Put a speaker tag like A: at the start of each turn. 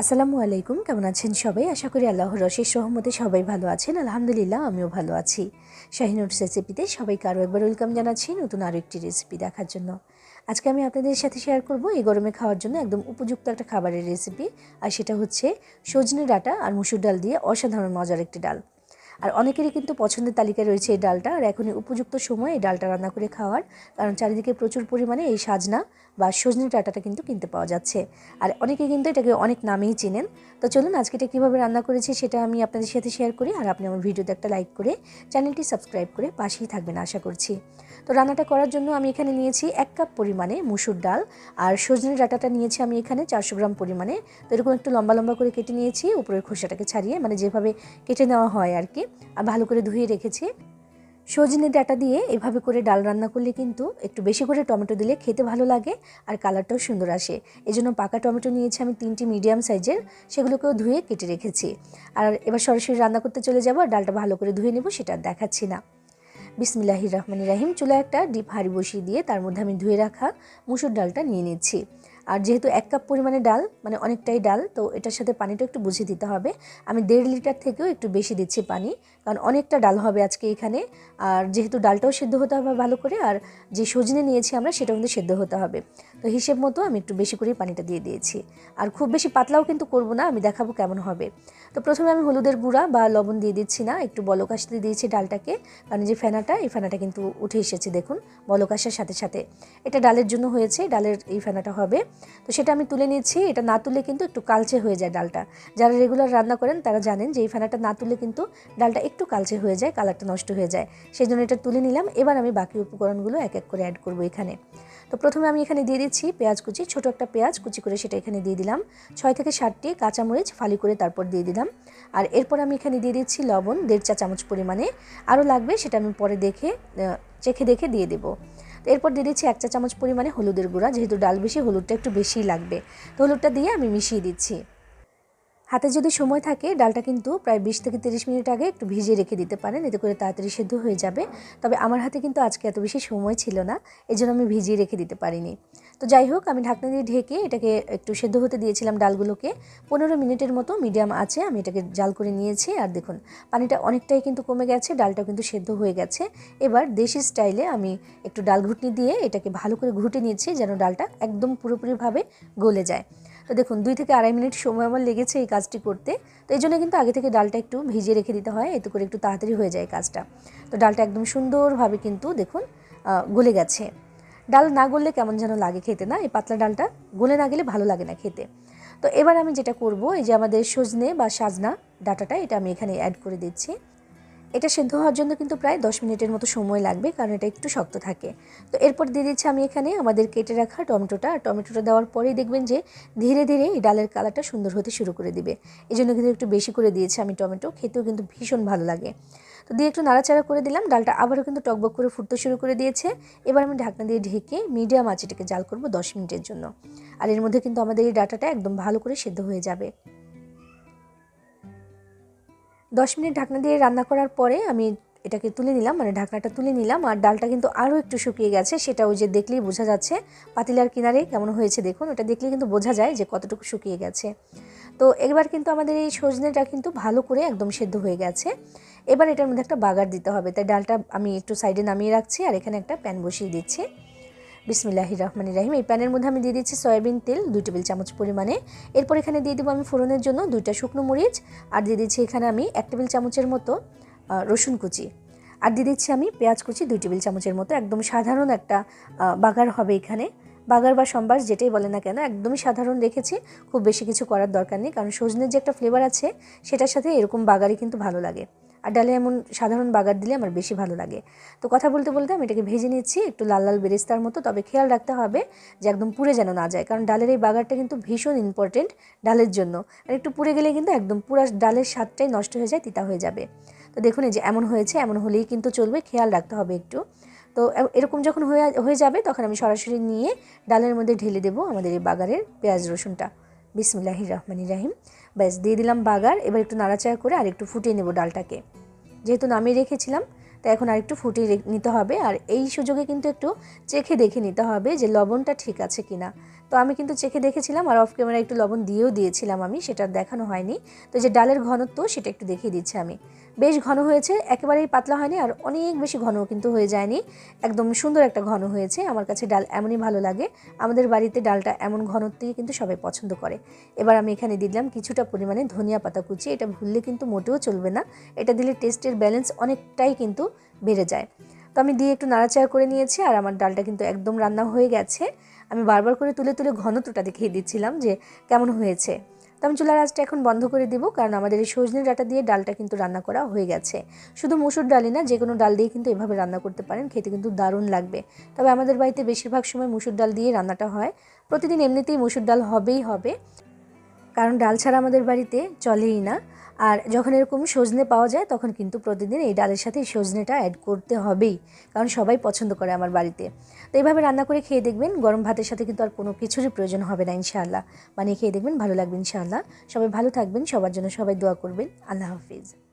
A: আসসালামু আলাইকুম, কেমন আছেন সবাই? আশা করি আল্লাহর রশেষ সহমতে সবাই ভালো আছেন। আলহামদুলিল্লাহ, আমিও ভালো আছি। শাহিনুর রেসিপিতে সবাইকে আরও একবার ওয়েলকাম জানাচ্ছি নতুন আরও একটি রেসিপি দেখার জন্য। আজকে আমি আপনাদের সাথে শেয়ার করব এই গরমে খাওয়ার জন্য একদম উপযুক্ত একটা খাবারের রেসিপি, আর সেটা হচ্ছে সজনে ডাটা আর মুসুর ডাল দিয়ে অসাধারণ মজার একটি ডাল। আর অনেকেরই কিন্তু পছন্দের তালিকায় রয়েছে এই ডালটা, আর এখনই উপযুক্ত সময় এই ডালটা রান্না করে খাওয়ার, কারণ চারিদিকে প্রচুর পরিমাণে এই সাজনা বা সজনে ডাটাটা কিন্তু কিনতে পাওয়া যাচ্ছে। আর অনেকে কিন্তু এটাকে অনেক নামেই চেনেন। তো চলুন আজকে এটা কীভাবে রান্না করেছি সেটা আমি আপনাদের সাথে শেয়ার করি আর আপনি আমার ভিডিওতে একটা লাইক করে চ্যানেলটি সাবস্ক্রাইব করে পাশেই থাকবেন আশা করছি। তো রান্নাটা করার জন্য আমি এখানে নিয়েছি এক কাপ পরিমাণে মুসুর ডাল। আর সজনে ডাটাটা নিয়েছি আমি এখানে চারশো গ্রাম পরিমাণে। তো এরকম একটু লম্বা লম্বা করে কেটে নিয়েছি, উপরের খোসাটাকে ছাড়িয়ে মানে যেভাবে কেটে নেওয়া হয় আর কি। আর ভালো করে ধুয়ে রেখেছি। সজনে ডাটা দিয়ে এভাবে করে ডাল রান্না করলে কিন্তু একটু বেশি করে টমেটো দিলে খেতে ভালো লাগে আর কালারটাও সুন্দর আসে। এই জন্য পাকা টমেটো নিয়েছি আমি তিনটি মিডিয়াম সাইজের, সেগুলোকেও ধুয়ে কেটে রেখেছি। আর এবার সরাসরি রান্না করতে চলে যাব আর ডালটা ভালো করে ধুয়ে নেব সেটা দেখাচ্ছি না। বিসমিল্লাহির রহমান রাহিম চুলা একটা ডিপ হাঁড়ি বসিয়ে দিয়ে তার মধ্যে আমি ধুয়ে রাখা মুসুর ডালটা নিয়ে নিচ্ছি। আর যেহেতু এক কাপ পরিমাণে ডাল মানে অনেকটাই ডাল, তো এটার সাথে পানিটা একটু বুঝিয়ে দিতে হবে। আমি দেড় লিটার থেকেও একটু বেশি দিচ্ছি পানি, কারণ অনেকটা ডাল হবে আজকে এখানে। আর যেহেতু ডালটাও সেদ্ধ হতে হবে ভালো করে, আর যে সজনে নিয়েছি আমরা, সেটাও কিন্তু সেদ্ধ হতে হবে। তো হিসেব মতো আমি একটু বেশি করেই পানিটা দিয়ে দিয়েছি। আর খুব বেশি পাতলাও কিন্তু করব না, আমি দেখাবো কেমন হবে। তো প্রথমে আমি হলুদের গুঁড়া বা লবণ দিয়ে দিচ্ছি না, একটু বলক আসতে দিয়েছি ডালটাকে। কারণ যে ফেনাটা, এই ফেনাটা কিন্তু উঠে এসেছে, দেখুন, বলক আসার সাথে সাথে। এটা ডালের জন্য হয়েছে, ডালের এই ফেনাটা হবে। তো সেটা আমি তুলে নিচ্ছি, এটা না তুলে কিন্তু একটু কালচে হয়ে যায় ডালটা। যারা রেগুলার রান্না করেন, তারা জানেন যে এই ফেনাটা না তুলে কিন্তু ডালটা একটু কালচে হয়ে যায়, কালারটা নষ্ট হয়ে যায়। সেই জন্য এটা তুলে নিলাম, এবার আমি বাকি উপকরণগুলো এক এক করে অ্যাড করব এখানে। তো প্রথমে আমি এখানে দিয়ে দিচ্ছি পেঁয়াজ কুচি, ছোট একটা পেঁয়াজ কুচি করে সেটা এখানে দিয়ে দিলাম। ছয় থেকে সাতটি কাঁচামরিচ ফালি করে তারপর দিয়ে দিলাম। আর এরপর আমি এখানে দিয়ে দিচ্ছি লবণ, দেড় চা চামচ পরিমাণে। আরও লাগবে সেটা আমি পরে দেখে চেখে দেখে দিয়ে দেবো। এরপর দিয়ে দিচ্ছি এক চা চামচ পরিমাণে হলুদের গুঁড়া, যেহেতু ডাল বেশি, হলুদটা একটু বেশিই লাগবে। তো হলুদটা দিয়ে আমি মিশিয়ে দিচ্ছি। হাতে যদি সময় থাকে, ডালটা কিন্তু প্রায় বিশ থেকে তিরিশ মিনিট আগে একটু ভিজিয়ে রেখে দিতে পারেন। এতে করে তাড়াতাড়ি সেদ্ধ হয়ে যাবে। তবে আমার হাতে কিন্তু আজকে এত বেশি সময় ছিল না এই জন্য আমি ভিজিয়ে রেখে দিতে পারিনি। তো যাই হোক, আমি ঢাকনা দিয়ে ঢেকে এটাকে একটু সেদ্ধ হতে দিয়েছিলাম ডালগুলোকে। পনেরো মিনিটের মতো মিডিয়াম আছে, আমি এটাকে জাল করে নিয়েছি। আর দেখুন, পানিটা অনেকটাই কিন্তু কমে গেছে, ডালটাও কিন্তু সেদ্ধ হয়ে গেছে। এবার দেশি স্টাইলে আমি একটু ডাল ঘুটনি দিয়ে এটাকে ভালো করে ঘুটে নিয়েছি যেন ডালটা একদম পুরোপুরিভাবে গলে যায়। তো দেখুন, দুই থেকে আড়াই মিনিট সময় আমার লেগেছে এই কাজটি করতে। তো এই জন্য কিন্তু আগে থেকে ডালটা একটু ভিজিয়ে রেখে দিতে হয়, এতে করে একটু তাড়াতাড়ি হয়ে যায় কাজটা। তো ডালটা একদম সুন্দরভাবে কিন্তু দেখুন গলে গেছে। ডাল না গললে কেমন যেন লাগে খেতে না? এই পাতলা ডালটা গলে না গেলে ভালো লাগে না খেতে। তো এবার আমি যেটা করব, এই যে আমাদের সজনে বা সাজনা ডাটাটা, এটা আমি এখানে অ্যাড করে দিচ্ছি। এটা সেদ্ধ হওয়ার জন্য কিন্তু প্রায় দশ মিনিটের মতো সময় লাগবে, কারণ এটা একটু শক্ত থাকে। তো এরপর দিয়ে দিচ্ছি আমি এখানে আমাদের কেটে রাখা টমেটোটা। আর টমেটোটা দেওয়ার পরেই দেখবেন যে ধীরে ধীরে এই ডালের কালারটা সুন্দর হতে শুরু করে দিবে। এই জন্য কিন্তু একটু বেশি করে দিয়েছি আমি টমেটো, খেতেও কিন্তু ভীষণ ভালো লাগে। তো দিয়ে একটু নাড়াচাড়া করে দিলাম, ডালটা আবারও কিন্তু টকবক করে ফুটতে শুরু করে দিয়েছে। এবার আমি ঢাকনা দিয়ে ঢেকে মিডিয়াম আঁচেটাকে জাল করব দশ মিনিটের জন্য। আর এর মধ্যে কিন্তু আমাদের এই ডাটাটা একদম ভালো করে সেদ্ধ হয়ে যাবে। দশ মিনিট ঢাকনা দিয়ে রান্না করার পরে আমি এটাকে তুলে নিলাম মানে ঢাকনাটা তুলে নিলাম, আর ডালটা কিন্তু আরও একটু শুকিয়ে গেছে, সেটা ওই যে দেখলেই বোঝা যাচ্ছে। পাতিলার কিনারে কেমন হয়েছে দেখুন, ওটা দেখলে কিন্তু বোঝা যায় যে কতটুকু শুকিয়ে গেছে। তো এবার কিন্তু আমাদের এই সজনেটা কিন্তু ভালো করে একদম সেদ্ধ হয়ে গেছে। এবার এটার মধ্যে একটা বাগার দিতে হবে, তাই ডালটা আমি একটু সাইডে নামিয়ে রাখছি, আর এখানে একটা প্যান বসিয়ে দিচ্ছি। বিসমিল্লাহ রহমান রাহিম। এই প্যানের মধ্যে আমি দিয়ে দিচ্ছি সয়াবিন তেল, দুই টেবিল চামচ পরিমাণে। এরপর এখানে দিয়ে দেবো আমি ফোড়নের জন্য দুইটা শুকনো মরিচ, আর দিয়ে দিচ্ছি এখানে আমি এক টেবিল চামচের মতো রসুন কুচি। আর দিয়ে দিচ্ছি আমি পেঁয়াজ কুচি, দুই টেবিল চামচের মতো। একদম সাধারণ একটা বাগার হবে এখানে। বাগার বা সম্বাস যেটাই বলে না কেন, একদমই সাধারণ রেখেছি। খুব বেশি কিছু করার দরকার নেই, কারণ সজনের যে একটা ফ্লেভার আছে, সেটার সাথে এরকম বাগারই কিন্তু ভালো লাগে। আর ডালে এমন সাধারণ বাগার দিলে আমার বেশি ভালো লাগে। তো কথা বলতে বলতে আমি এটাকে ভেজে নিচ্ছি, একটু লাল লাল বেরেস্তার মতো। তবে খেয়াল রাখতে হবে যে একদম পুড়ে যেন না যায়, কারণ ডালের এই বাগারটা কিন্তু ভীষণ ইম্পর্টেন্ট ডালের জন্য। আর একটু পুড়ে গেলে কিন্তু একদম পুরো ডালের স্বাদটাই নষ্ট হয়ে যায়, তিতা হয়ে যাবে। তো দেখুন এই যে এমন হয়েছে, এমন হলেই কিন্তু চলবে, খেয়াল রাখতে হবে একটু। তো এরকম যখন হয়ে হয়ে যাবে তখন আমি সরাসরি নিয়ে ডালের মধ্যে ঢেলে দেবো আমাদের এই বাগারের পেঁয়াজ রসুনটা। বিসমিল্লাহি রহমানি রাহিম। ব্যাস, দিয়ে দিলাম বাগার, এবার একটু নাড়াচাড়া করে আর একটু ফুটিয়ে নেব ডালটাকে। যেহেতু নামিয়ে রেখেছিলাম, তাই এখন আরেকটু ফুটিয়ে নিতে হবে। আর এই সুযোগে কিন্তু একটু চেখে দেখে নিতে হবে যে লবণটা ঠিক আছে কিনা। তো আমি কিন্তু চেখে দেখেছিলাম আর অফ ক্যামেরা একটু লবণ দিয়েও দিয়েছিলাম আমি, সেটা দেখানো হয়নি। তো যে ডালের ঘনত্ব, সেটা একটু দেখিয়ে দিচ্ছি আমি। বেশ ঘন হয়েছে, একেবারেই পাতলা হয়নি আর অনেক বেশি ঘন কিন্তু হয়ে যায়নি। একদম সুন্দর একটা ঘন হয়েছে, আমার কাছে ডাল এমনই ভালো লাগে। আমাদের বাড়িতে ডালটা এমন ঘনত্বই কিন্তু সবাই পছন্দ করে। এবার আমি এখানে দিলাম কিছুটা পরিমাণে ধনিয়া পাতা কুচি, এটা ভুললে কিন্তু মোটেও চলবে না। এটা দিলে টেস্টের ব্যালেন্স অনেকটাই কিন্তু বেড়ে যায়। তো আমি দিয়ে একটু নাড়াচাড়া করে নিয়েছি আর আমার ডালটা কিন্তু একদম রান্না হয়ে গেছে। আমি বারবার করে তুলে তুলে ঘনত্বটা দেখিয়ে দিচ্ছিলাম যে কেমন হয়েছে। তো আমি চুলার আঁচটা এখন বন্ধ করে দিব কারণ আমাদের এই সজনে ডাটা দিয়ে ডালটা কিন্তু রান্না করা হয়ে গেছে। শুধু মুসুর ডালই না যে কোনো ডাল দিয়ে কিন্তু এভাবে রান্না করতে পারেন, খেতে কিন্তু দারুণ লাগবে। তবে আমাদের বাড়িতে বেশিরভাগ সময় মুসুর ডাল দিয়ে রান্নাটা হয়। প্রতিদিন এমনিতেই মুসুর ডাল হবেই হবে। কারণ ডাল ছাড়া আমাদের বাড়িতে চলেই না। আর যখন এরকম সজনে পাওয়া যায়, তখন কিন্তু প্রতিদিন এই ডালের সাথে এই সজনেটা অ্যাড করতে হবেই, কারণ সবাই পছন্দ করে আমার বাড়িতে। তো এইভাবে রান্না করে খেয়ে দেখবেন, গরম ভাতের সাথে কিন্তু আর কোনো কিছুরই প্রয়োজন হবে না, ইনশাআল্লাহ। বানিয়ে খেয়ে দেখবেন, ভালো লাগবে, ইনশাআল্লাহ। সবাই ভালো থাকবেন, সবার জন্য সবাই দোয়া করবেন। আল্লাহ হাফিজ।